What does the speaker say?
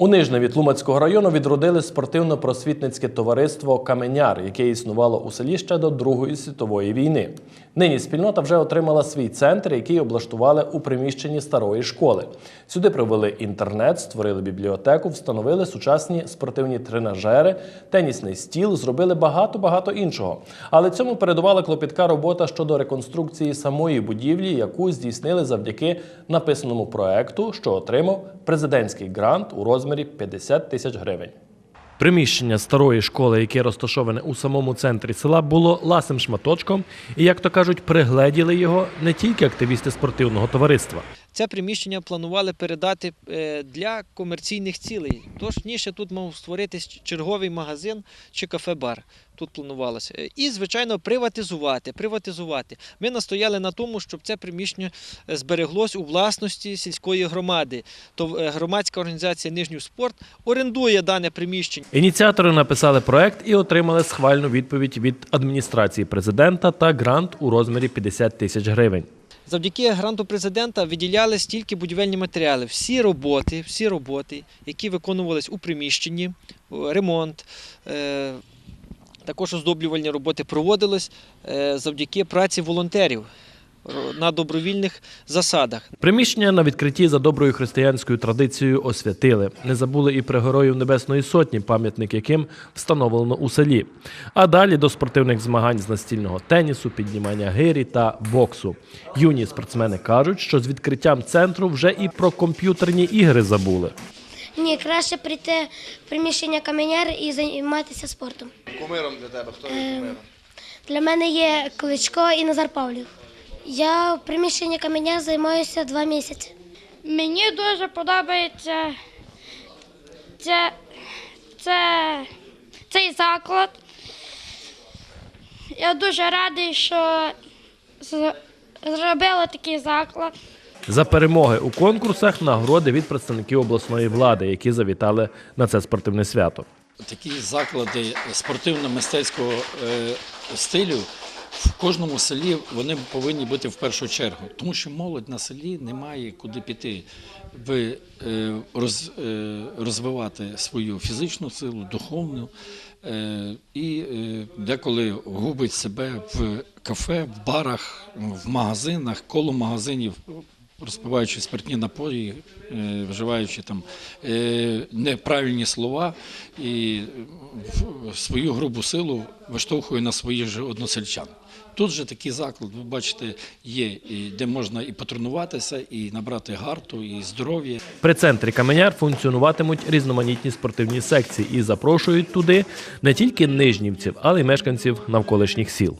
У Нижневі Тлумацького району відродили спортивно-просвітницьке товариство Каменяр, яке існувало у селі ще до Другої світової війни. Нині спільнота вже отримала свій центр, який облаштували у приміщенні старої школи. Сюди привели інтернет, створили бібліотеку, встановили сучасні спортивні тренажери, тенісний стіл, зробили багато-багато іншого. Але цьому передувала клопітка робота щодо реконструкції самої будівлі, яку здійснили завдяки написаному проекту, що отримав президентський грант у розмірі 50 тисяч гривень. Приміщення старої школи, яке розташоване у самому центрі села, було ласим шматочком, і, як то кажуть, пригледіли його не тільки активісти спортивного товариства. Це приміщення планували передати е, для комерційних цілей. Тож ніше тут мав створитись черговий магазин чи кафе-бар. Тут планувалося. Е, І, звичайно, приватизувати. приватизувати. Ми настояли на тому, щоб це приміщення е, збереглось у власності сільської громади. То громадська організація Нижній спорт орендує дане приміщення. Ініціатори написали проект і отримали схвальну відповідь від адміністрації президента та грант у розмірі 50 тисяч гривень. Завдяки гранту президента виділяли стільки будівельні матеріали. Всі роботи, всі роботи, які виконувались у приміщенні, е, ремонт, е, також оздоблювальні роботи проводились е, завдяки праці волонтерів на добровільних засадах. Приміщення на відкритті за доброю християнською традицією освятили. Не забули і про героїв Небесної Сотні, пам'ятник яким встановлено у селі. А далі до спортивних змагань з настільного тенісу, піднімання гирі та боксу. Юні спортсмени кажуть, що з відкриттям центру вже і про комп'ютерні ігри забули. Ні, краще прийти в приміщення каменяр і займатися спортом. Кумиром для тебе. Хто є кумиром? Для мене є Кличко і Назар Павлів. Я в приміщенні каменяр займаюся два місяці. Мені дуже подобається це, це, цей заклад. Я дуже радий, що з- зробили такий заклад. За перемоги у конкурсах нагороди від представників обласної влади, які завітали на це спортивне свято. такі заклади спортивно-мистецького е, стилю в кожному селі вони повинні бути в першу чергу, тому що молодь на селі не має куди піти, ви е, е, розвивати свою фізичну силу, духовну. е, І деколи губить себе в кафе, в барах, в магазинах, коло магазинів, розпиваючи спиртні напої, е, вживаючи там е, неправильні слова і свою грубу силу виштовхує на своїх же односельчан. Тут же такий заклад, ви бачите, є, де можна і потренуватися, і набрати гарту, і здоров'я. При центрі Каменяр функціонуватимуть різноманітні спортивні секції і запрошують туди не тільки нижнівців, але й мешканців навколишніх сіл.